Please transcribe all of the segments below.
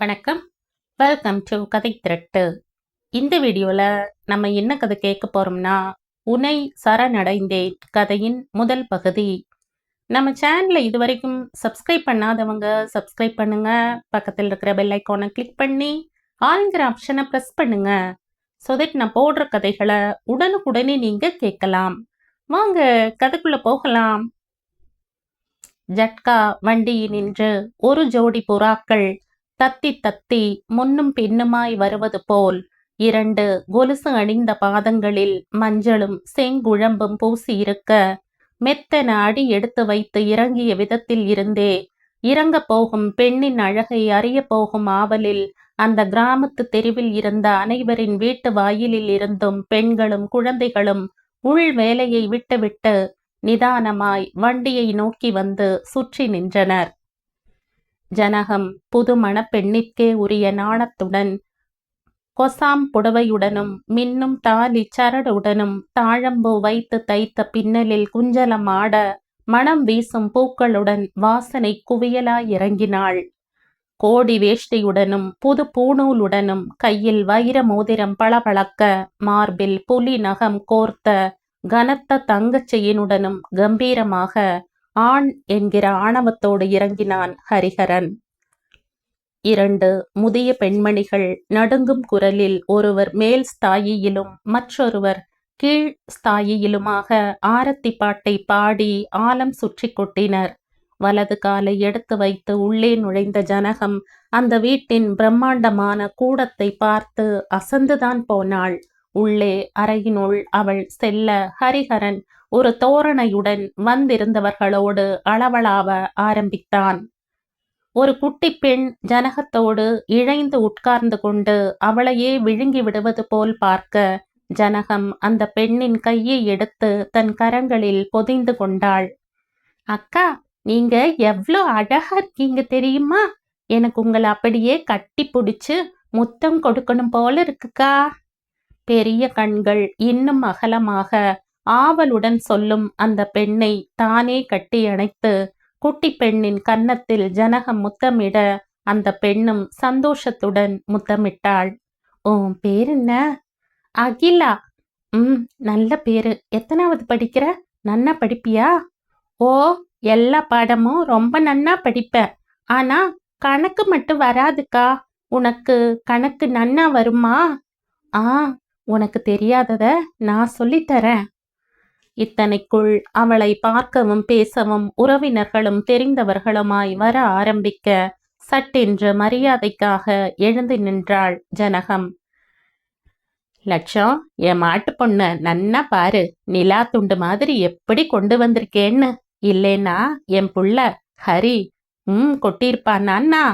வணக்கம். Welcome to கதை திரட்டு. இந்த வீடியோவில் நம்ம என்ன கதை கேட்க போகிறோம்னா உனை சரணடைந்தேன் கதையின் முதல் பகுதி. நம்ம சேனலை இது வரைக்கும் சப்ஸ்கிரைப் பண்ணாதவங்க சப்ஸ்கிரைப் பண்ணுங்க. பக்கத்தில் இருக்கிற பெல் ஐக்கானை கிளிக் பண்ணி ஆளுங்கிற ஆப்ஷனை ப்ரெஸ் பண்ணுங்க. ஸோ தட் நான் போடுற கதைகளை உடனுக்குடனே நீங்கள் கேட்கலாம். வாங்க கதைக்குள்ளே போகலாம். ஜட்கா வண்டியில் நின்று ஒரு ஜோடி புறாக்கள் தத்தி தத்தி முன்னும் பின்னுமாய் வருவது போல் இரண்டு கொலுசு அணிந்த பாதங்களில் மஞ்சளும் செங்குழம்பும் பூசியிருக்க மெத்தன அடி எடுத்து வைத்து இறங்கிய விதத்தில் இருந்தே இறங்க போகும் பெண்ணின் அழகை அறியப் போகும் ஆவலில் அந்த கிராமத்து தெருவில் இருந்த அனைவரின் வீட்டு வாயிலில் இருந்தும் பெண்களும் குழந்தைகளும் உள் வேலையை விட்டுவிட்டு நிதானமாய் வண்டியை நோக்கி வந்து சுற்றி நின்றனர். ஜனகம் புது மணப்பெண்ணிற்கே உரிய நாணத்துடன் கொசாம் புடவையுடனும் மின்னும் தாலி சரடுடனும் தாழம்பூ வைத்து தைத்த பின்னலில் குஞ்சலம் ஆட மனம் வீசும் பூக்களுடன் வாசனை குவியலாய் இறங்கினாள். கோடி வேஷ்டியுடனும் புது பூணூலுடனும் கையில் வைர மோதிரம் பளபளக்க மார்பில் புலி நகம் கோர்த்த கனத்த தங்கச் செயினுடனும் கம்பீரமாக ஆண் என்கிற ஆணவத்தோடு இறங்கினான் ஹரிஹரன். இரண்டு முதிய பெண்மணிகள் நடுங்கும் குரலில் ஒருவர் மேல் ஸ்தாயியிலும் மற்றொருவர் கீழ் ஸ்தாயியிலுமாக ஆரத்தி பாட்டை பாடி ஆலம் சுற்றி கொட்டினர். வலது காலை எடுத்து வைத்து உள்ளே நுழைந்த ஜனகம் அந்த வீட்டின் பிரம்மாண்டமான கூடத்தை பார்த்து அசந்துதான் போனாள். உள்ளே அறையினுள் அவள் செல்ல ஹரிஹரன் ஒரு தோரணையுடன் வந்திருந்தவர்களோடு அளவளாவ ஆரம்பித்தான். ஒரு குட்டி பெண் ஜனகத்தோடு இழைந்து உட்கார்ந்து கொண்டு அவளையே விழுங்கி விடுவது போல் பார்க்க ஜனகம் அந்த பெண்ணின் கையை எடுத்து தன் கரங்களில் பொதிந்து கொண்டாள். அக்கா நீங்க எவ்வளோ அழகா இருக்கீங்க தெரியுமா? எனக்கு உங்களை அப்படியே கட்டி பிடிச்சு முத்தம் கொடுக்கணும் போல இருக்குக்கா. பெரிய கண்கள் இன்னும் அகலமாக ஆவலுடன் சொல்லும் அந்த பெண்ணை தானே கட்டி அணைத்து குட்டி பெண்ணின் கன்னத்தில் ஜனகம் முத்தமிட அந்த பெண்ணும் சந்தோஷத்துடன் முத்தமிட்டாள். உன் பேர் என்ன அகிலா. ம் நல்ல பேரு. எத்தனாவது படிக்கிற? நன்னா படிப்பியா? ஓ எல்லா பாடமும் ரொம்ப நன்னா படிப்பேன். ஆனா கணக்கு மட்டும் வராதுக்கா. உனக்கு கணக்கு நன்னா வருமா? ஆ உனக்கு தெரியாதத நான் சொல்லித்தரேன் இத்தனைக்குள் அவளை பார்க்கவும் பேசவும் உறவினர்களும் தெரிந்தவர்களுமாய் வர ஆரம்பிக்க சட்டென்று மரியாதைக்காக எழுந்து நின்றாள் ஜனகம். லட்சம் என் மாட்டு பொண்ணு நன்னா பாரு. நிலா துண்டு மாதிரி எப்படி கொண்டு வந்திருக்கேன்னு. இல்லைனா என் புள்ள ஹரி ம் கொட்டியிருப்பானா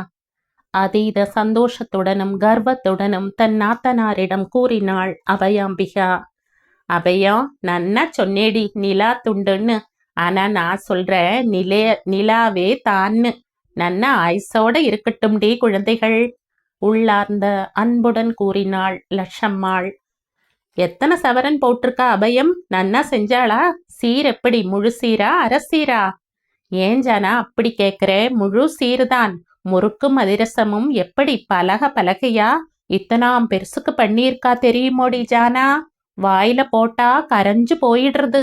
அதீத சந்தோஷத்துடனும் கர்வத்துடனும் தன் நாத்தனாரிடம் கூறினாள் அபயாம்பிகா. அவையும் நன்னா சொன்னேடி நிலா துண்டுன்னு. ஆனா நான் சொல்றேன் நிலே நிலாவே தான்னு. நன்னா ஆயுசோட இருக்கட்டும்டி குழந்தைகள். உள்ளார்ந்த அன்புடன் கூறினாள் லட்சம்மாள். எத்தனை சவரன் போட்டிருக்கா அபயம்? நன்னா செஞ்சாளா? சீர் எப்படி? முழு சீரா? அரசீரா ஏன் ஜானா அப்படி கேக்குற? முழு சீர்தான். முறுக்கும் அதிரசமும் எப்படி பலக பலகையா? இத்தனாம் பெருசுக்கு பண்ணியிருக்கா தெரியுமோடி ஜானா? வாயில போட்டா கரைஞ்சு போயிடுறது.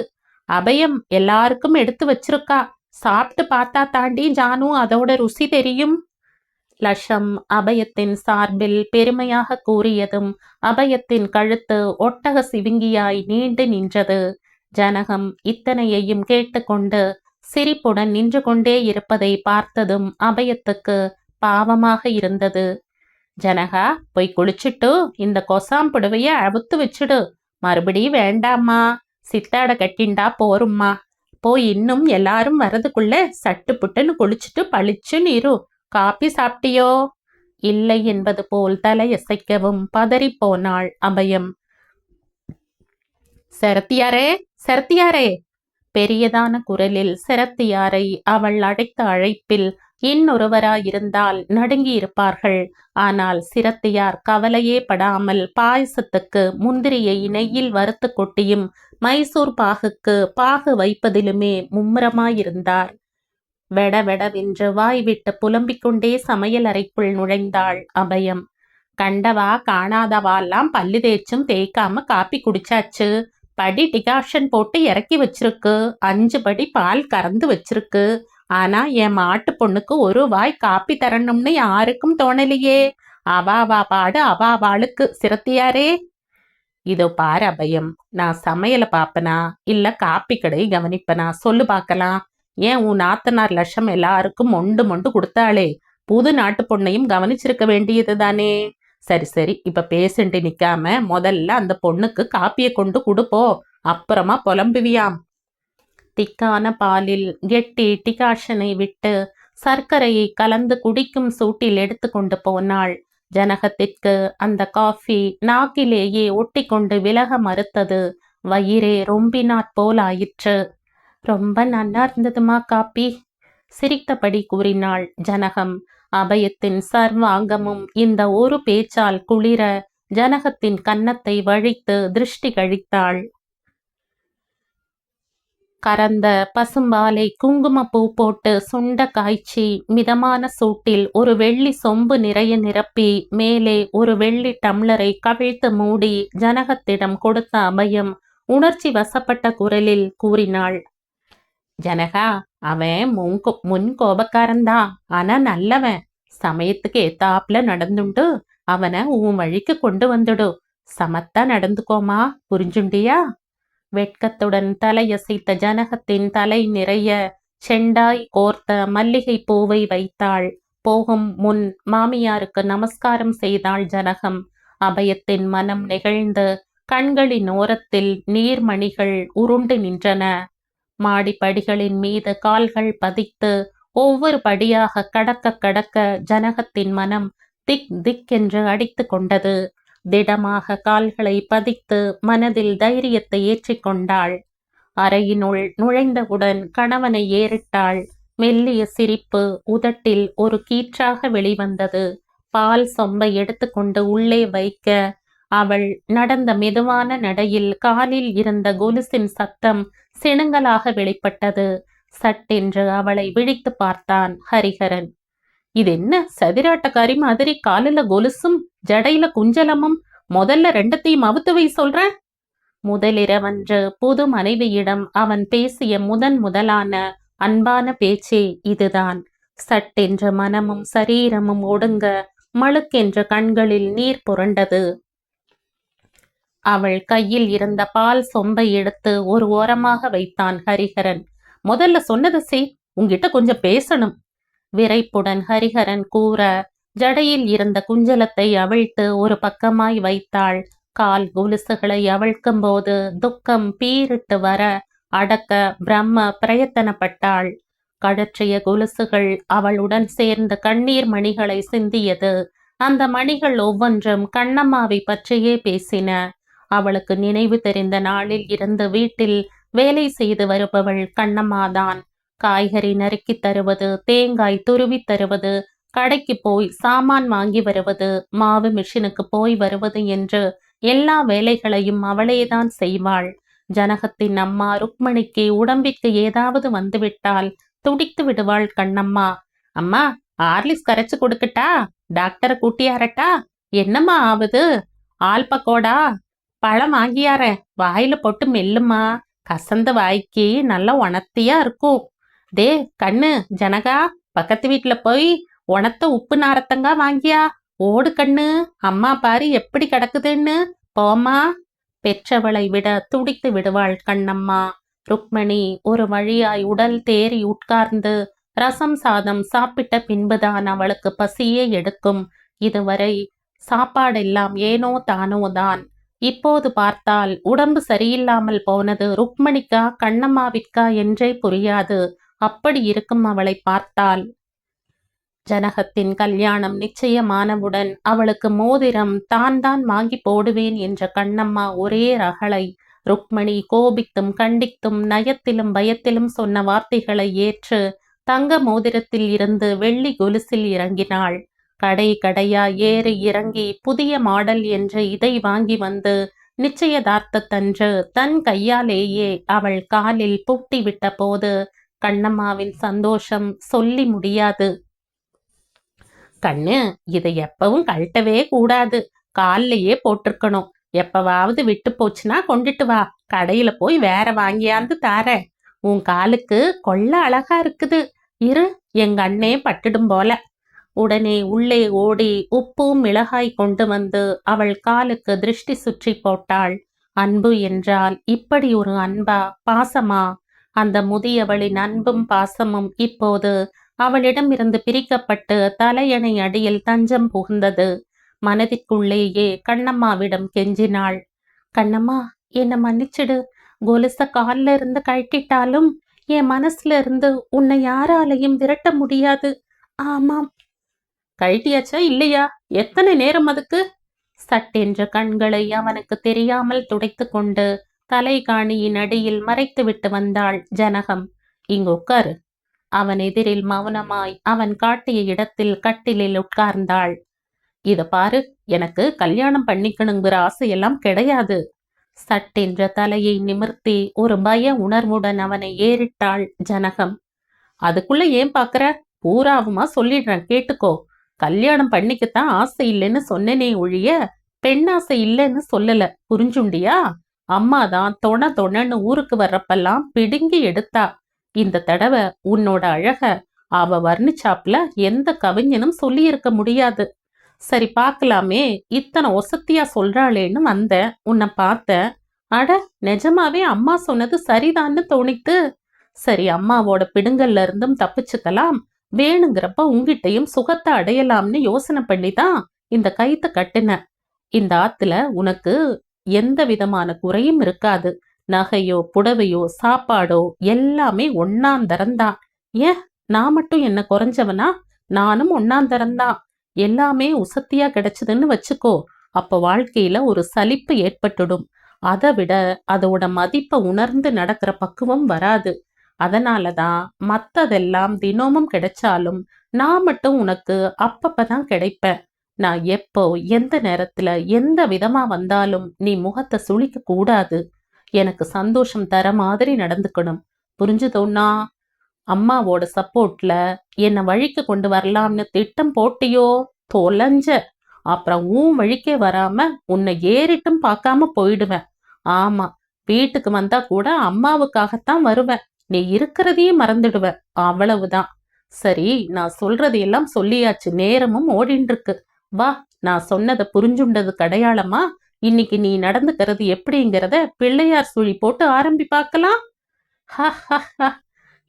அபயம் எல்லாருக்கும் எடுத்து வச்சிருக்கா. சாப்பிட்டு பார்த்தா தாண்டி ஜானு அதோட ருசி தெரியும். லஷம் அபயத்தின் சார்பில் பெருமையாக கூறியதும் அபயத்தின் கழுத்து ஒட்டக சிவிங்கியாய் நீண்டு நின்றது. ஜனகம் இத்தனையையும் கேட்டுக்கொண்டு சிரிப்புடன் நின்று கொண்டே இருப்பதை பார்த்ததும் அபயத்துக்கு பாவமாக இருந்தது. ஜனகா போய் குளிச்சுட்டு இந்த கொசாம் புடவைய அவுத்து வச்சுடு. மறுபடியும் வேண்டாம்மா. சித்தாட கட்டிண்டா போரும்மா. போய் இன்னும் எல்லாரும் வரதுக்குள்ள சட்டு புட்டுன்னு குளிச்சுட்டு பளிச்சுன்னு இரு காப்பி சாப்பிட்டியோ? இல்லை என்பது போல் தலையசைக்கவும் பதறிப் போனாள் அபயம். சரத்தியாரே சரத்தியாரே! பெரியதான குரலில் செரத்தியாரை அவள் அழைத்த அழைப்பில் இன்னொருவராயிருந்தால் நடுங்கியிருப்பார்கள். ஆனால் சிரத்தியார் கவலையே படாமல் பாயசத்துக்கு முந்திரியை நெய்யில் வறுத்து கொட்டியும் மைசூர் பாகுக்கு பாகு வைப்பதிலுமே மும்முரமாயிருந்தார். வெட வெடவென்று வாய் விட்டு புலம்பிக் கொண்டே சமையல் அறைக்குள் நுழைந்தாள் அபயம். கண்டவா காணாதவாலாம் பல்லு தேய்ச்சும் தேய்க்காம காப்பி குடிச்சாச்சு. படி டிகாஷன் போட்டு இறக்கி வச்சிருக்கு. அஞ்சு படி பால் கறந்து வச்சிருக்கு. ஆனா என் மாட்டு பொண்ணுக்கு ஒரு வாய் காப்பி தரணும்னு யாருக்கும் தோணலையே. அவாவா பாடு அவாவாளுக்கு சிரத்தியாரே. இதோ பாரு அபயம். நான் சமையலை பாப்பனா? இல்ல காப்பி கடை கவனிப்பனா? சொல்லு பார்க்கலாம். ஏன் உன் நாத்தனார் லட்சம் எல்லாருக்கும் மொண்டு மொண்டு கொடுத்தாளே? புது நாட்டு பொண்ணையும் கவனிச்சிருக்க வேண்டியது தானே சரி சரி. இப்ப பேசிட்டு நிக்காம முதல்ல அந்த பொண்ணுக்கு காப்பியை கொண்டு கொடுப்போ. அப்புறமா புலம்புவியாம். திக்கான பாலில் கெட்டி டிகாஷனை விட்டு சர்க்கரையை கலந்து குடிக்கும் சூட்டில் எடுத்து கொண்டு போனாள். ஜனகத்திற்கு அந்த காஃபி நாக்கிலேயே ஒட்டி கொண்டு விலக மறுத்தது. வயிறே ரொம்பினாற் போல் ஆயிற்று ரொம்ப நல்லா இருந்ததுமா காப்பி? சிரித்தபடி கூறினாள் ஜனகம். அபயத்தின் சர்வாங்கமும் இந்த ஒரு பேச்சால் குளிர ஜனகத்தின் கன்னத்தை வழித்து திருஷ்டி கழித்தாள். கறந்த பசும்பாலை குங்குமப்பூ போட்டு சுண்ட காய்ச்சி மிதமான சூட்டில் ஒரு வெள்ளி சொம்பு நிறைய நிரப்பி மேலே ஒரு வெள்ளி டம்ளரை கவிழ்த்து மூடி ஜனகத்திடம் கொடுத்த அபயம் உணர்ச்சி வசப்பட்ட குரலில் கூறினாள். ஜனகா அவன் முன்கோ முன் கோபக்காரன்தான். ஆனா நல்லவன். சமயத்துக்கு ஏத்தாப்புல நடந்துண்டு. அவனை உன் வழிக்கு கொண்டு வந்துடு. சமத்தா நடந்துக்கோமா? புரிஞ்சுண்டியா? வெட்கத்துடன் தலையசைத்த ஜனகத்தின் தலை நிறைய செண்டாய் கோர்த்த மல்லிகை பூவை வைத்தாள். போகும் முன் மாமியாருக்கு நமஸ்காரம் செய்தாள் ஜனகம். அபயத்தின் மனம் நெகிழ்ந்து கண்களின் ஓரத்தில் நீர்மணிகள் உருண்டு நின்றன. மாடிப்படிகளின் மீது கால்கள் பதித்து ஒவ்வொரு படியாக கடக்க கடக்க ஜனகத்தின் மனம் திக் திக் என்று அடித்து கொண்டது. திடமாக கால்களை பதித்து மனதில் தைரியத்தை ஏற்றிக்கொண்டாள் அறையினுள் நுழைந்தவுடன் கணவனை ஏறிட்டாள். மெல்லிய சிரிப்பு உதட்டில் ஒரு கீற்றாக வெளிவந்தது. பால் சொம்பை எடுத்துக்கொண்டு உள்ளே வைக்க அவள் நடந்த மெதுவான நடையில் காலில் இருந்த கொலுசின் சத்தம் சிணுங்கலாக வெளிப்பட்டது. சட்டென்று அவளை விழித்து பார்த்தான் ஹரிஹரன். இது என்ன சதிராட்டக்காரி மாதிரி காலில கொலுசும் ஜடையில குஞ்சலமும் முதல்ல ரெண்டத்தையும் அவுத்து வை சொல்றேன் முதலிரவன்று புது மனைவியிடம் அவன் பேசிய முதன் முதலான அன்பான பேச்சே இதுதான். சட்டென்ற மனமும் சரீரமும் ஒடுங்க மழுக்கென்ற கண்களில் நீர் புரண்டது. அவள் கையில் இருந்த பால் சொம்பை எடுத்து ஒரு ஓரமாக வைத்தான் ஹரிஹரன். முதல்ல சொன்னது செய் உங்கிட்ட கொஞ்சம் பேசணும். விரைப்புடன் ஹரிஹரன் கூற ஜடையில் இருந்த குஞ்சலத்தை அவிழ்த்து ஒரு பக்கமாய் வைத்தாள். கால் குலுசுகளை அவிழ்க்கும் போது துக்கம் பீரிட்டு வர அடக்க பிரம்ம பிரயத்தனப்பட்டாள். கழற்றிய கொலுசுகள் அவளுடன் சேர்ந்த கண்ணீர் மணிகளை சிந்தியது. அந்த மணிகள் ஒவ்வொன்றும் கண்ணம்மாவை பற்றியே பேசின. அவளுக்கு நினைவு தெரிந்த நாளில் இருந்து வீட்டில் வேலை செய்து வருபவள் கண்ணம்மாதான். காய்கறி நறுக்கி தருவது தேங்காய் துருவி தருவது கடைக்கு போய் சாமான் வாங்கி வருவது மாவு மிஷினுக்கு போய் வருவது என்று எல்லா வேலைகளையும் அவளேதான் செய்வாள். ஜனகத்தின் அம்மா ருக்மணிக்கு உடம்பிற்கு ஏதாவது வந்துவிட்டால் துடித்து விடுவாள் கண்ணம்மா. அம்மா ஆர்லிஸ் கரைச்சு கொடுக்கட்டா? டாக்டரை கூட்டியாரட்டா என்னம்மா ஆகுது ஆல் பக்கோடா பழம் வாங்கியார வாயில போட்டு மெல்லுமா கசந்த வாய்க்கு நல்லா உணர்த்தியா இருக்கும். டே கண்ணு ஜனகா பக்கத்து வீட்டுல போய் உணத்த உப்பு நாரத்தங்கா வாங்கியா? ஓடு கண்ணு அம்மா பாரு எப்படி கிடக்குதுன்னு. போமா பெற்றவளை விட துடித்து விடுவாள் கண்ணம்மா. ருக்மணி ஒரு வழியாய் உடல் தேறி உட்கார்ந்து ரசம் சாதம் சாப்பிட்ட பின்புதான் அவளுக்கு பசியே எடுக்கும். இதுவரை சாப்பாடெல்லாம் ஏனோ தானோ தான் இப்போது பார்த்தால் உடம்பு சரியில்லாமல் போனது ருக்மணிக்கா கண்ணம்மாவிற்கா என்றே புரியாது. அப்படி இருக்கும் அவளை பார்த்தால். ஜனகத்தின் கல்யாணம் நிச்சயமானவுடன் அவளுக்கு மோதிரம் தான் தான் வாங்கி போடுவேன் என்ற கண்ணம்மா ஒரே ரகளை ருக்மணி கோபித்தும் கண்டித்தும் நயத்திலும் பயத்திலும் சொன்ன வார்த்தைகளை ஏற்று தங்க மோதிரத்தில் இருந்து வெள்ளி கொலுசில் இறங்கினாள். கடை கடையா ஏறி இறங்கி புதிய மாடல் என்று இதை வாங்கி வந்து நிச்சயதார்த்தத்தன்று தன் கையாலேயே அவள் காலில் பூட்டி விட்ட போது கண்ணம்மாவின் சந்தோஷம் சொல்லி முடியாது. கண்ணு இதை எப்பவும் கழட்டவே கூடாது. கால்லையே போட்டிருக்கணும். எப்பவாவது விட்டு போச்சுன்னா கொண்டுட்டு வா. கடையில போய் வேற வாங்கியாந்து தாரேன். உன் காலுக்கு கொள்ள அழகா இருக்குது. இரு எங்க அண்ணே பட்டுடும் போல. உடனே உள்ளே ஓடி உப்பும் மிளகாய் கொண்டு வந்து அவள் காலுக்கு திருஷ்டி சுற்றி போட்டாள். அன்பு என்றால் இப்படி ஒரு அன்பா பாசமா? அந்த முதியவளின் அன்பும் பாசமும் இப்போது அவளிடமிருந்து பிரிக்கப்பட்டு தலையணை அடியில் தஞ்சம் புகுந்தது. மனதிற்குள்ளேயே கண்ணம்மாவிடம் கெஞ்சினாள். கண்ணம்மா என்னை மன்னிச்சிடு. கொலுச கால்ல இருந்து கழட்டிட்டாலும் என் மனசுல இருந்து உன்னை யாராலையும் விரட்ட முடியாது. ஆமாம் கழட்டியாச்சா இல்லையா? எத்தனை நேரம் அதுக்கு? சட்டென்ற கண்களை அவனுக்கு தெரியாமல் துடைத்து கொண்டு தலைகாணியின் அடியில் மறைத்துவிட்டு வந்தாள் ஜனகம். இங்கு உட்காரு. அவன் எதிரில் மௌனமாய் அவன் காட்டிய இடத்தில் கட்டிலில் உட்கார்ந்தாள். இத பாரு எனக்கு கல்யாணம் பண்ணிக்கணுங்கிற ஆசையெல்லாம் கிடையாது. சட்டென்ற தலையை நிமிர்த்தி ஒரு பய உணர்வுடன் அவனை ஏறிட்டாள் ஜனகம். அதுக்குள்ள ஏன் பாக்குற? பூராவுமா சொல்லிடுறேன் கேட்டுக்கோ. கல்யாணம் பண்ணிக்கத்தான் ஆசை இல்லைன்னு சொன்னனே ஒழிய பெண்ணாசை இல்லைன்னு சொல்லல. புரிஞ்சுண்டியா? அம்மா தான் தொண தொணன்னு ஊருக்கு வர்றப்பெல்லாம் பிடுங்கி எடுத்தா. இந்த தடவை உன்னோட அழக அவ வர்ணிச்சாப்ல எந்த கவிஞனும் சொல்லியிருக்க முடியாது. சரி பார்க்கலாமே இத்தனை ஒசத்தியா சொல்றாளேன்னு வந்தேன். உன்னை பார்த்தேன். அட நிஜமாவே அம்மா சொன்னது சரிதான்னு தோணித்து. சரி அம்மாவோட பிடுங்கல்ல இருந்தும் தப்பிச்சுக்கலாம். வேணுங்கிறப்ப உங்கிட்டையும் சுகத்தை அடையலாம்னு யோசனை பண்ணி தான் இந்த கைத்த கட்டின. இந்த ஆத்துல உனக்கு எந்த விதமான குறையும் இருக்காது. நகையோ புடவையோ சாப்பாடோ எல்லாமே ஒன்னாந்தரம்தான் ஏன்? நான் மட்டும் என்ன குறைஞ்சவனா? நானும் ஒன்னாந்தரம்தான் எல்லாமே உசத்தியா கிடைச்சதுன்னு வச்சுக்கோ. அப்ப வாழ்க்கையில ஒரு சலிப்பு ஏற்பட்டுடும். அதை விட அதோட மதிப்பை உணர்ந்து நடக்கிற பக்குவம் வராது. அதனாலதான் மத்ததெல்லாம் தினமும் கிடைச்சாலும் நான் மட்டும் உனக்கு அப்பப்பதான் கிடைப்பேன். நான் எப்போ எந்த நேரத்துல எந்த விதமா வந்தாலும் நீ முகத்தை சுளிக்க கூடாது. எனக்கு சந்தோஷம் தர மாதிரி நடந்துக்கணும். புரிஞ்சுதோன்னா அம்மாவோட சப்போர்ட்ல என்னை வழிக்கு கொண்டு வரலாம்னு திட்டம் போட்டியோ? தொலைஞ்ச. அப்புறம் உன் வழிக்கே வராம உன்னை ஏறிட்டும் பார்க்காம போயிடுவேன். ஆமா வீட்டுக்கு வந்தா கூட அம்மாவுக்காகத்தான் வருவேன். நீ இருக்கிறதையும் மறந்துடுவ. அவ்வளவுதான். சரி நான் சொல்றதையெல்லாம் சொல்லியாச்சு. நேரமும் ஓடின்னு இருக்கு வா நான் சொன்னதை புரிஞ்சுண்டது கடையாளமா? இன்னைக்கு நீ நடந்துக்கிறது எப்படிங்கிறத பிள்ளையார் சுழி போட்டு ஆரம்பி பார்க்கலாம்.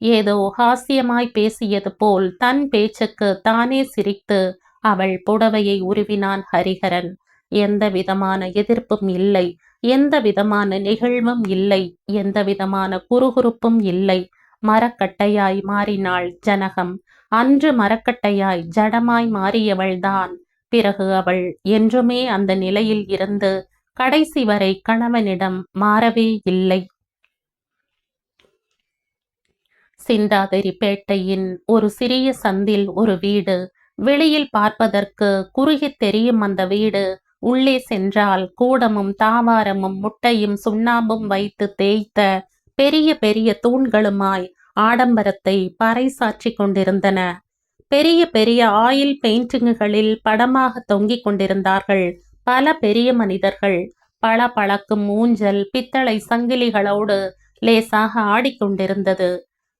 ஏதோ ஹாஸ்யமாய் பேசியது போல் தன் பேச்சுக்கு தானே சிரித்து அவள் புடவையை உருவினான் ஹரிஹரன். எந்த விதமான எதிர்ப்பும் இல்லை. எந்த விதமான நிகழ்வும் இல்லை. எந்த விதமான குறுகுறுப்பும் இல்லை. மரக்கட்டையாய் மாறினாள் ஜனகம். அன்று மரக்கட்டையாய் ஜடமாய் மாறியவள்தான். பிறகு அவள் என்றுமே அந்த நிலையில் இருந்து கடைசி வரை கணவனிடம் மாறவே இல்லை. சிந்தாதிரிப்பேட்டையின் ஒரு சிறிய சந்தில் ஒரு வீடு. வெளியில் பார்ப்பதற்கு குறுகி தெரியும் அந்த வீடு. உள்ளே சென்றால் கூடமும் தாவாரமும் முட்டையும் சுண்ணாம்பும் வைத்து தேய்த்த பெரிய பெரிய தூண்களுமாய் ஆடம்பரத்தை பறைசாற்றி கொண்டிருந்தன. பெரிய பெரிய ஆயில் பெயிண்டிங்குகளில் படமாக தொங்கிக் கொண்டிருந்தார்கள். பல பெரிய மனிதர்கள் பல பழக்கும் ஊஞ்சல் பித்தளை சங்கிலிகளோடு லேசாக ஆடிக்கொண்டிருந்தது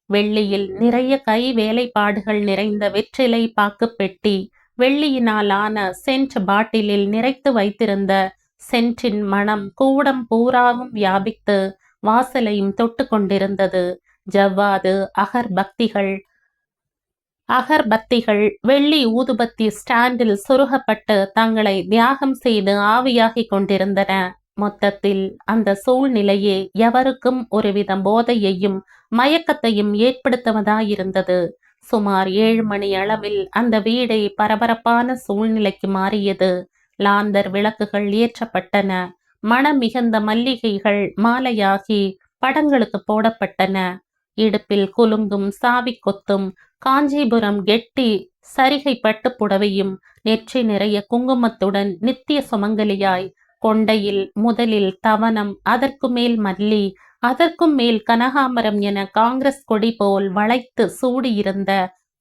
வெள்ளியில் நிறைய கை வேலைப்பாடுகள் நிறைந்த வெற்றிலை பாக்கு பெட்டி வெள்ளியினாலான சென்ட் பாட்டிலில் நிறைத்து வைத்திருந்த சென்ட்டின் மனம் கூடம் பூராவும் வியாபித்து வாசலையும் தொட்டு கொண்டிருந்தது. ஜவ்வாது அகர்பக்திகள் அகர்பக்திகள் அகர்பத்திகள் வெள்ளி ஊதுபத்தி ஸ்டாண்டில் சொருகப்பட்டு தங்களை தியாகம் செய்து ஆவியாகிக் கொண்டிருந்தன. மொத்தத்தில் அந்த சூழ்நிலையே எவருக்கும் ஒருவித போதையையும் மயக்கத்தையும் ஏற்படுத்துவதாயிருந்தது. சுமார் ஏழு மணி அளவில் அந்த வீடை பரபரப்பான சூழ்நிலைக்கு மாறியது. லாந்தர் விளக்குகள் ஏற்றப்பட்டன. மனம் மிகுந்த மல்லிகைகள் மாலையாகி படங்களுக்கு போடப்பட்டன. இடுப்பில் குலுங்கும் சாவி கொத்தும் காஞ்சிபுரம் கெட்டி சரிகை பட்டு புடவையும் நெற்றி நிறைய குங்குமத்துடன் நித்திய சுமங்கலியாய் கொண்டையில் முதலில் தவனம் அதற்கு மேல் மல்லி அதற்கும் மேல் கனகாமரம் என காங்கிரஸ் கொடி போல் வளைத்து சூடியிருந்த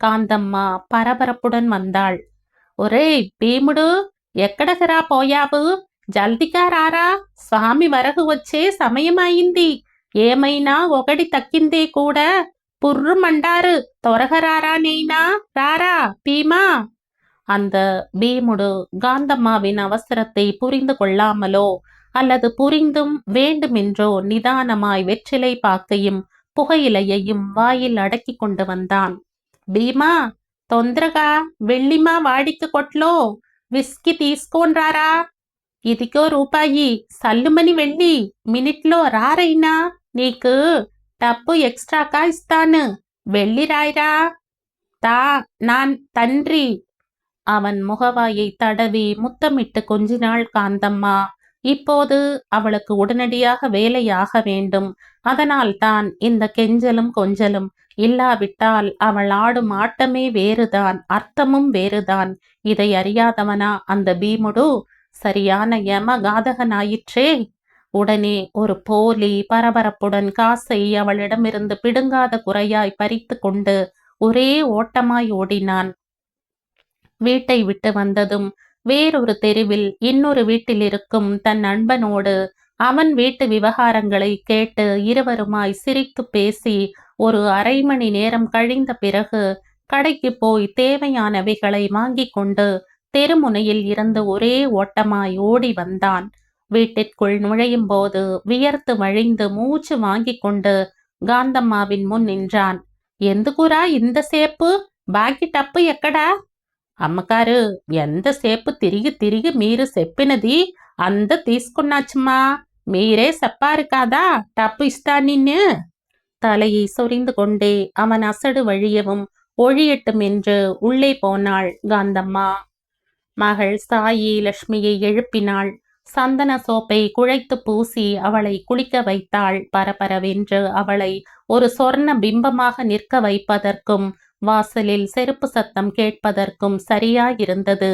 காந்தம்மா பரபரப்புடன் வந்தாள். ஒரே பீமுடு எக்கடகரா ఎక్కడకరా పోయావు జల్దిగా రారా స్వామి వరకు వచ్చే సమయమైంది ఏమైనా ఒకటి తక్కిందే కూడా புர்ருமண்டாரு தொரகராரா நீனா ராரா பீமா? அந்த பீமுடு காந்தம்மாவின் அவசரத்தை புரிந்து கொள்ளாமலோ அல்லது புரிந்தும் வேண்டுமென்றோ நிதானமாய் வெற்றிலை பாக்கையும் புகையிலையையும் வாயில் அடக்கிக் கொண்டு வந்தான் భీమా తొందరగా వెళ్ళిమా వాడికి కొట్లో విస్కీ తీసుకోన్రారా ఇదిగో రూపాయి సల్లుమని వెళ్ళి మినిట్లో రారైనా నీకు డబ్బు ఎక్స్ట్రాగా ఇస్తాను వెళ్ళి రాయ్రా తా நான் தன்றி அவன் முகவாயை தடவி முத்தமிட்டு கொஞ்சினாள் காந்தம்மா இப்போது அவளுக்கு உடனடியாக வேலையாக வேண்டும். அதனால் தான் இந்த கெஞ்சலும் கொஞ்சலும் இல்லாவிட்டால் அவள் ஆடும் ஆட்டமே வேறுதான் அர்த்தமும் வேறுதான். இதை அறியாதவனா அந்த பீமுடு? சரியான யம காதகனாயிற்றே உடனே ஒரு போலி பரபரப்புடன் காசை அவளிடமிருந்து பிடுங்காத குறையாய் பறித்து கொண்டு ஒரே ஓட்டமாய் ஓடினான். வீட்டை விட்டு வந்ததும் வேறொரு தெருவில் இன்னொரு வீட்டில் இருக்கும் தன் நண்பனோடு அவன் வீட்டு விவகாரங்களை கேட்டு இருவருமாய் சிரித்து பேசி ஒரு அரை மணி நேரம் கழிந்த பிறகு கடைக்கு போய் தேவையானவைகளை வாங்கிக் கொண்டு தெருமுனையில் இருந்து ஒரே ஓட்டமாய் ஓடி வந்தான் வீட்டிற்குள் நுழையும் போது வியர்த்து வழிந்து மூச்சு வாங்கிக் கொண்டு காந்தம்மாவின் முன் நின்றான் ఎందుకురా ఇంత సేపు బాగి టప్పు ఎక్కడా అమ్మగారు ఎంతసేపు తిరిగి తిరిగి మీరు చెప్పినది అంత తీసుకున్నాచుమా మీరే చెప్పారు కాదా டப்பு இஸ்தா நின்னு தலையை சொரிந்து கொண்டே அவன் அசடு வழியவும் ஒழியட்டும் என்று உள்ளே போனாள் காந்தம்மா மகள் சாயி லட்சுமியை எழுப்பினாள் சந்தன சோப்பை குழைத்து பூசி அவளை குளிக்க வைத்தாள் பரபரவென்று அவளை ஒரு சொர்ண பிம்பமாக நிற்க வைப்பதற்கும் வாசலில் செருப்பு சத்தம் கேட்பதற்கும் சரியாயிருந்தது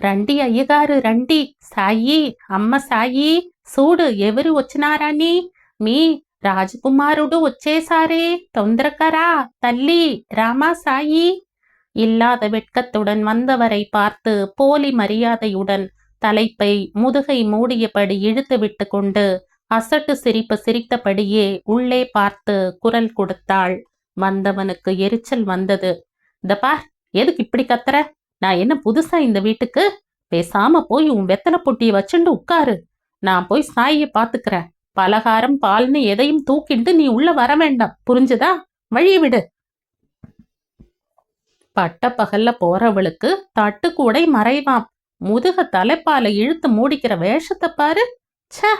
రండి అయ్యగారు రండి సాయి అమ్మ సాయి చూడు ఎవరు వచ్చినారని మీ రాజకుమారుడు వచ్చేసారే తొందరకరా తల్లి రామా సాయి இல்லாத வெட்கத்துடன் வந்தவரை பார்த்து போலி மரியாதையுடன் தலைப்பை முதுகை மூடியபடி இழுத்துவிட்டு கொண்டு அசட்டு சிரிப்பு சிரித்தபடியே உள்ளே பார்த்து குரல் கொடுத்தாள் வந்தவனுக்கு எரிச்சல் வந்தது. இந்தப்பா எதுக்கு இப்படி கத்துற? நான் என்ன புதுசா இந்த வீட்டுக்கு? பேசாம போய் உன் வெத்தலை பொட்டியை வச்சுண்டு உட்காரு. நான் போய் சாயை பாத்துக்கிறேன். பலகாரம் பால்னு எதையும் தூக்கிட்டு நீ உள்ள வர வேண்டாம். புரிஞ்சுதா? வழி விடு. பட்ட பகல்ல போறவளுக்கு தட்டு கூடை மறைவாம். முதுக தலைப்பால இழுத்து மூடிக்கிற வேஷத்தை பாரு. ச்சே!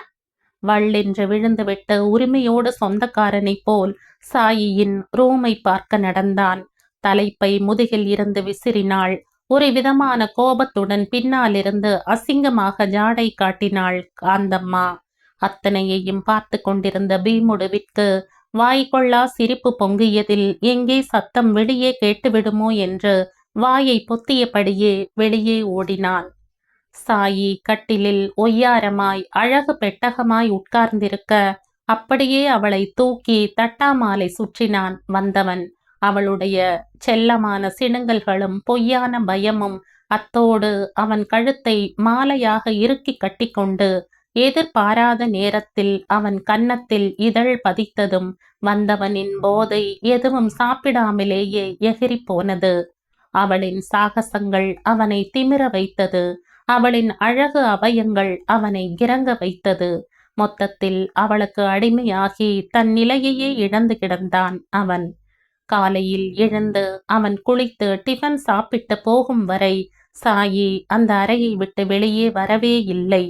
வள்ளென்று விழுந்துவிட்டு உரிமையோடு சொந்தக்காரனைப் போல் சாயியின் ரூமை பார்க்க நடந்தான். தலைப்பை முதுகில் இருந்து விசிறினாள். ஒரு விதமான கோபத்துடன் பின்னாலிருந்து அசிங்கமாக ஜாடை காட்டினாள் காந்தம்மா. அத்தனையையும் பார்த்து கொண்டிருந்த பீமுடுவிற்கு வாய்கொள்ளா சிரிப்பு பொங்கியதில் எங்கே சத்தம் வெளியே கேட்டுவிடுமோ? என்று வாயை பொத்தியபடியே வெளியே ஓடினான் சாயி கட்டிலில் ஒய்யாரமாய் அழகு பெட்டகமாய் உட்கார்ந்திருக்க அப்படியே அவளை தூக்கி தட்டாமாலை சுற்றினான் வந்தவன். அவளுடைய செல்லமான சிணுங்கல்களும் பொய்யான பயமும் அத்தோடு அவன் கழுத்தை மாலையாக இறுக்கி கட்டிக்கொண்டு எதிர்பாராத நேரத்தில் அவன் கன்னத்தில் இதழ் பதித்ததும் வந்தவனின் போதை எதுவும் சாப்பிடாமலேயே எகிறிப் போனது. அவளின் சாகசங்கள் அவனை திமிர வைத்தது. அவளின் அழகு அவயங்கள் அவனை இறங்க வைத்தது. மொத்தத்தில் அவளுக்கு அடிமையாகி தன் நிலையையே இழந்து கிடந்தான் அவன். காலையில் எழுந்து அவன் குளித்து டிஃபன் சாப்பிட்டு போகும் வரை சாயி அந்த அறையை விட்டு வெளியே வரவே இல்லை.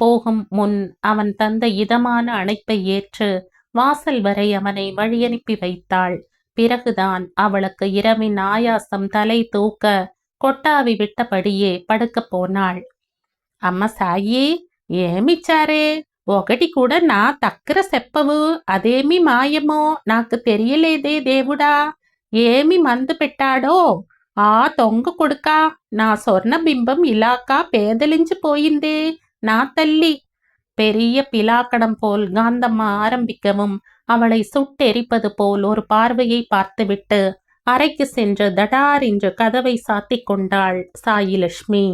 போகும் முன் அவன் தந்த இதமான அணைப்பை ஏற்று வாசல் வரை அவனை வழியனுப்பி வைத்தாள். பிறகுதான் அவளுக்கு இரவின் ஆயாசம் தலை தூக்க కొట్టావి విట్టపడియే పడకపోనాళ్ అమ్మ సాయి ఏమిచ్చారే ఒకటి కూడా నా తక్కర చెప్పవు అదేమి మాయమో నాకు తెలియలేదే దేవుడా ఏమి మందు పెట్టాడో ఆ తొంగ కొడుక నా స్వర్ణ బింబం ఇలాకా పేదలించిపోయిందే నా తల్లి பெரிய பிலாக்கடம் போல் காந்தம்மா ஆரம்பிக்கவும் அவளை சுட்டெரிப்பது போல் ஒரு பார்வையை பார்த்துவிட்டு அறைக்கு சென்று தடார் என்று கதவை சாத்திக் கொண்டாள் சாயிலட்சுமி.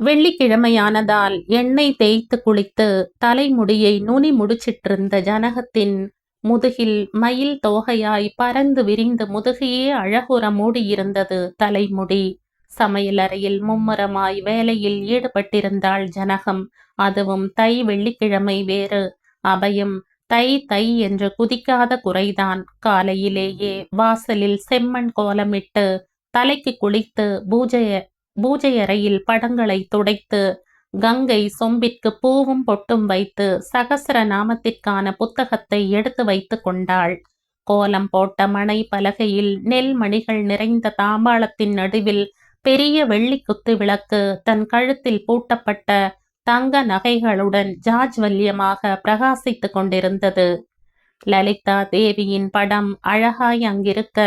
வெள்ளிக்கிழமையானதால் எண்ணெய் தேய்த்து குளித்து தலைமுடியை நுனி முடிச்சிட்டிருந்த ஜனகத்தின் முதுகில் மயில் தோகையாய் பறந்து விரிந்து முதுகையே அழகுற மூடியிருந்தது தலைமுடி. சமையலறையில் மும்முரமாய் வேலையில் ஈடுபட்டிருந்தாள் ஜனகம். அதுவும் தை வெள்ளிக்கிழமை வேறு. அபயம் தை தை என்று குதிக்காத குறைதான். காலையிலேயே வாசலில் செம்மண் கோலமிட்டு தலைக்கு குளித்து பூஜைய பூஜை அறையில் படங்களை துடைத்து கங்கை சொம்பிற்கு பூவும் பொட்டும் வைத்து சகசர நாமத்திற்கான புத்தகத்தை எடுத்து வைத்து கொண்டாள். கோலம் போட்ட மனை பலகையில் நெல் மணிகள் நிறைந்த தாம்பாளத்தின் நடுவில் பெரிய வெள்ளி குத்து விளக்கு தன் கழுத்தில் பூட்டப்பட்ட தங்க நகைகளுடன் ஜார்ஜ் வல்யமாக பிரகாசித்துக் கொண்டிருந்தது. லலிதா தேவியின் படம் அழகாய் அங்கிருக்க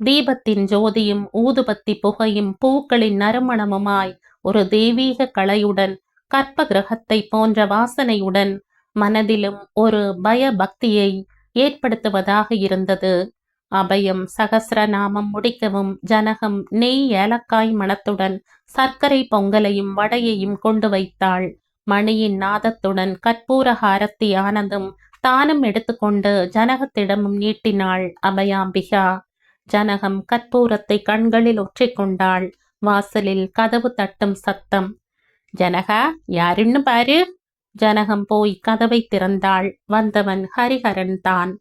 தீபத்தின் ஜோதியும் ஊதுபத்தி புகையும் பூக்களின் நறுமணமுமாய் ஒரு தெய்வீக கலையுடன் கற்ப கிரகத்தை போன்ற வாசனையுடன் மனதிலும் ஒரு பய பக்தியை ஏற்படுத்துவதாக இருந்தது. அபயம் சகசிரநாமம் முடிக்கவும் ஜனகம் நெய் ஏலக்காய் மணத்துடன் சர்க்கரை பொங்கலையும் வடையையும் கொண்டு வைத்தாள். மணியின் நாதத்துடன் கற்பூர ஹாரத்தி ஆனந்தும் தானும் எடுத்துக்கொண்டு ஜனகத்திடமும் நீட்டினாள் அபயாம்பிகா. ஜனகம் கற்பூரத்தை கண்களில் ஒற்றிக்கொண்டாள் வாசலில் கதவு தட்டும் சத்தம். ஜனகா யாருன்னு பாரு. ஜனகம் போய் கதவை திறந்தாள் வந்தவன் ஹரிஹரன் தான்.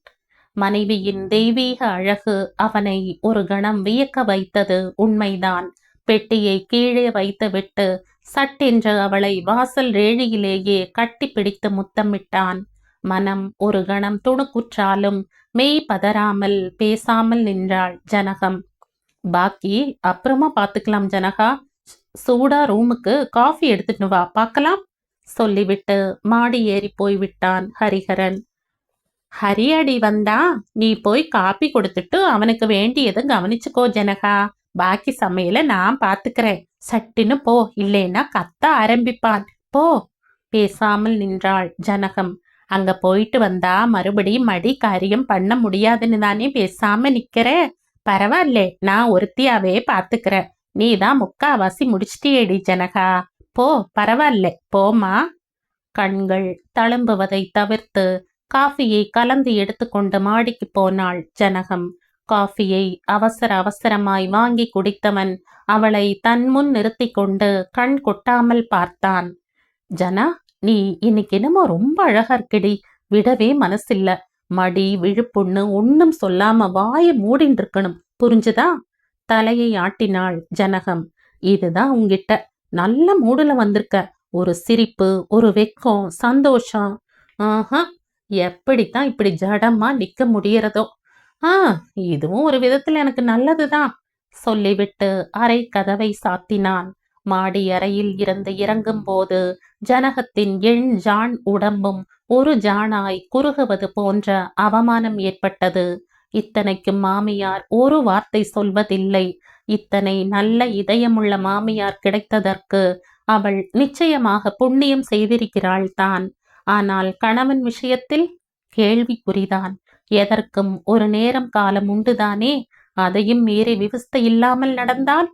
மனைவியின் தெய்வீக அழகு அவனை ஒரு கணம் வியக்க வைத்தது உண்மைதான். பெட்டியை கீழே வைத்துவிட்டு சட்டென்று அவளை வாசல் ரேழியிலேயே கட்டிப்பிடித்து முத்தமிட்டான். மனம் ஒரு கணம் துணுக்குற்றாலும் மெய் பதறாமல் பேசாமல் நின்றாள் ஜனகம். பாக்கி அப்புறமா பார்த்துக்கலாம் ஜனகா. சூடா ரூமுக்கு காஃபி எடுத்துட்டு வா பார்க்கலாம்? சொல்லிவிட்டு மாடி ஏறி போய்விட்டான் ஹரிஹரன். ஹரியடி வந்தா நீ போய் காப்பி கொடுத்துட்டு அவனுக்கு வேண்டியதை கவனிச்சுக்கோ ஜனகா. பாக்கி சமையல நான் பார்த்துக்கிறேன் சட்டுன்னு போ இல்லைன்னா கத்த ஆரம்பிப்பான். போ. பேசாமல் நின்றாள் ஜனகம். அங்க போயிட்டு வந்தா மறுபடியும் மடி காரியம் பண்ண முடியாதுன்னு தானே பேசாம நிக்கிற. பரவாயில்ல நான் ஒருத்தியாவே பாத்துக்கிறேன். நீ தான் முக்காவாசி முடிச்சிட்டியேடி ஜனகா. போ பரவாயில்ல போமா கண்கள் தழும்புவதை தவிர்த்து காஃபியை கலந்து எடுத்துக்கொண்டு மாடிக்கு போனாள் ஜனகம். காஃபியை அவசர அவசரமாய் வாங்கி குடித்தவன் அவளை தன் முன் நிறுத்தி கொண்டு கண் கொட்டாமல் பார்த்தான். ஜனா நீ இன்னைக்கு என்னமோ ரொம்ப அழகா இருக்கடி. விடவே மனசில்ல. மடி விழுப்புண்ணு ஒன்னும் சொல்லாம வாய மூடின்னு இருக்கணும் புரிஞ்சுதா? தலையை ஆட்டினாள் ஜனகம். இதுதான் உங்கிட்ட நல்ல மூடுல வந்திருக்க. ஒரு சிரிப்பு ஒரு வெக்கம் சந்தோஷம். ஆஹா எப்படித்தான் இப்படி ஜடமா நிக்க முடியறதோ? ஆ இதுவும் ஒரு விதத்தில் எனக்கு நல்லதுதான். சொல்லிவிட்டு அறை கதவை சாத்தினான். மாடி அறையில் இருந்து இறங்கும் போது ஜனகத்தின் எண் ஜான் உடம்பும் ஒரு ஜானாய் குறுகுவது போன்ற அவமானம் ஏற்பட்டது. இத்தனைக்கும் மாமியார் ஒரு வார்த்தை சொல்வதில்லை. இத்தனை நல்ல இதயமுள்ள மாமியார் கிடைத்ததற்கு அவள் நிச்சயமாக புண்ணியம் செய்திருக்கிறாள் தான் ஆனால் கணவன் விஷயத்தில் கேள்விக்குறிதான். எதற்கும் ஒரு நேரம் காலம் உண்டுதானே? அதையும் மீறி விவஸ்தை இல்லாமல் நடந்தால்?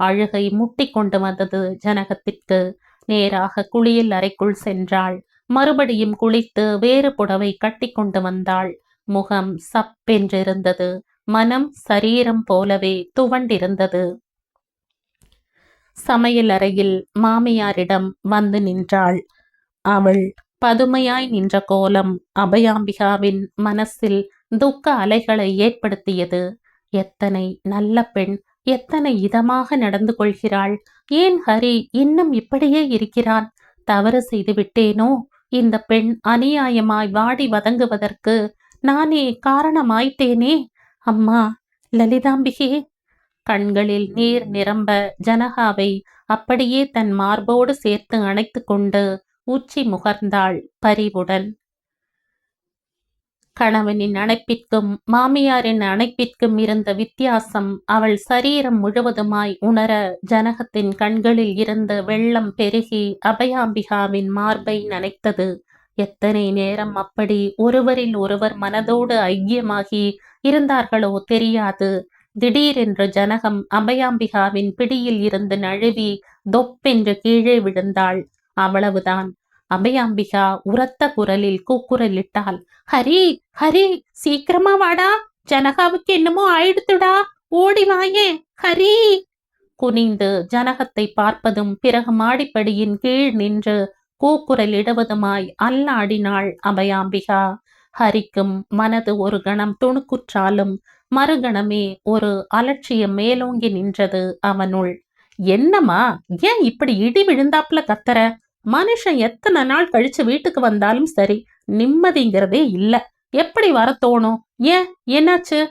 அழுகை முட்டி கொண்டு வந்தது ஜனகத்திற்கு. நேராக குளியல் அறைக்குள் சென்றாள். மறுபடியும் குளித்து வேறு புடவை கட்டி கொண்டு வந்தாள். முகம் சப்பென்றிருந்தது. மனம் சரீரம் போலவே துவண்டிருந்தது. சமையல் அறையில் மாமியாரிடம் வந்து நின்றாள். அவள் பதுமையாய் நின்ற கோலம் அபயாம்பிகாவின் மனசில் துக்க அலைகளை ஏற்படுத்தியது. எத்தனை நல்ல பெண் எத்தனை இதமாக நடந்து கொள்கிறாள். ஏன் ஹரி இன்னும் இப்படியே இருக்கிறான்? தவறு செய்து விட்டேனோ? இந்த பெண் அநியாயமாய் வாடி வதங்குவதற்கு நானே காரணமாய்த்தேனே அம்மா லலிதாம்பிகே. கண்களில் நீர் நிரம்ப ஜனகாவை அப்படியே தன் மார்போடு சேர்த்து அணைத்து கொண்டு உச்சி முகர்ந்தாள் பரிவுடன். கணவனின் அணைப்பிற்கும் மாமியாரின் அணைப்பிற்கும் இருந்த வித்தியாசம் அவள் சரீரம் முழுவதுமாய் உணர ஜனகத்தின் கண்களில் இருந்த வெள்ளம் பெருகி அபயாம்பிகாவின் மார்பை நனைத்தது. எத்தனை நேரம் அப்படி ஒருவரில் ஒருவர் மனதோடு ஐக்கியமாகி இருந்தார்களோ தெரியாது. திடீரென்று ஜனகம் அபயாம்பிகாவின் பிடியில் இருந்து நழுவி தொப்பென்று கீழே விழுந்தாள். அவ்வளவுதான். அபயாம்பிகா உரத்த குரலில் கூக்குரலிட்டாள் ஹரி ஹரி சீக்கிரமா வாடா ஜனகாவுக்கு என்னமோ ஆயிடுத்துடா ஓடி வாயே ஹரி குனிந்து ஜனகத்தை பார்ப்பதும் பிறகு மாடிப்படியின் கீழ் நின்று கூக்குரலிடுவதுமாய் அல்லாடினாள் அபயாம்பிகா ஹரிக்கும் மனது ஒரு கணம் துணுக்குற்றாலும் மறுகணமே ஒரு அலட்சியம் மேலோங்கி நின்றது அவனுள் என்னம்மா ஏன் இப்படி இடி விழுந்தாப்புல கத்தற மனுஷன் எத்தனை நாள் கழிச்சு வீட்டுக்கு வந்தாலும் சரி நிம்மதிங்கிறதே இல்ல. எப்படி வர தோணும்? ஏன்? என்னாச்சு?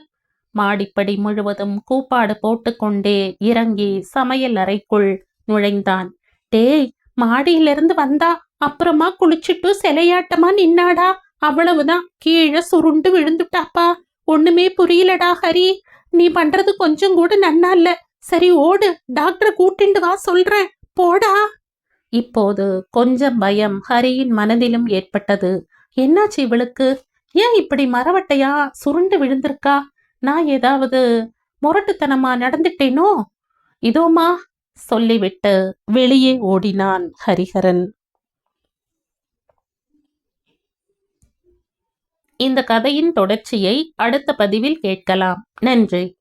மாடிப்படி முழுவதும் கூப்பாடு போட்டுக்கொண்டே இறங்கி சமையல் அறைக்குள் நுழைந்தான். டேய் மாடியிலிருந்து வந்தா அப்புறமா குளிச்சுட்டு சிலையாட்டமா நின்னாடா? அவ்வளவுதான். கீழே சுருண்டு விழுந்துட்டாப்பா. ஒண்ணுமே புரியலடா ஹரி. நீ பண்றது கொஞ்சம் கூட நன்னா இல்ல. சரி ஓடு. டாக்டரை கூட்டிண்டு வா சொல்றேன். போடா. இப்போது கொஞ்சம் பயம் ஹரியின் மனதிலும் ஏற்பட்டது. என்னாச்சு இவளுக்கு? ஏன் இப்படி மரவட்டையா? சுருண்டு விழுந்திருக்கா? நான் ஏதாவது முரட்டுத்தனமா நடந்துட்டேனோ? இதோமா சொல்லிவிட்டு வெளியே ஓடினான் ஹரிஹரன். இந்த கதையின் தொடர்ச்சியை அடுத்த பதிவில் கேட்கலாம். நன்றி.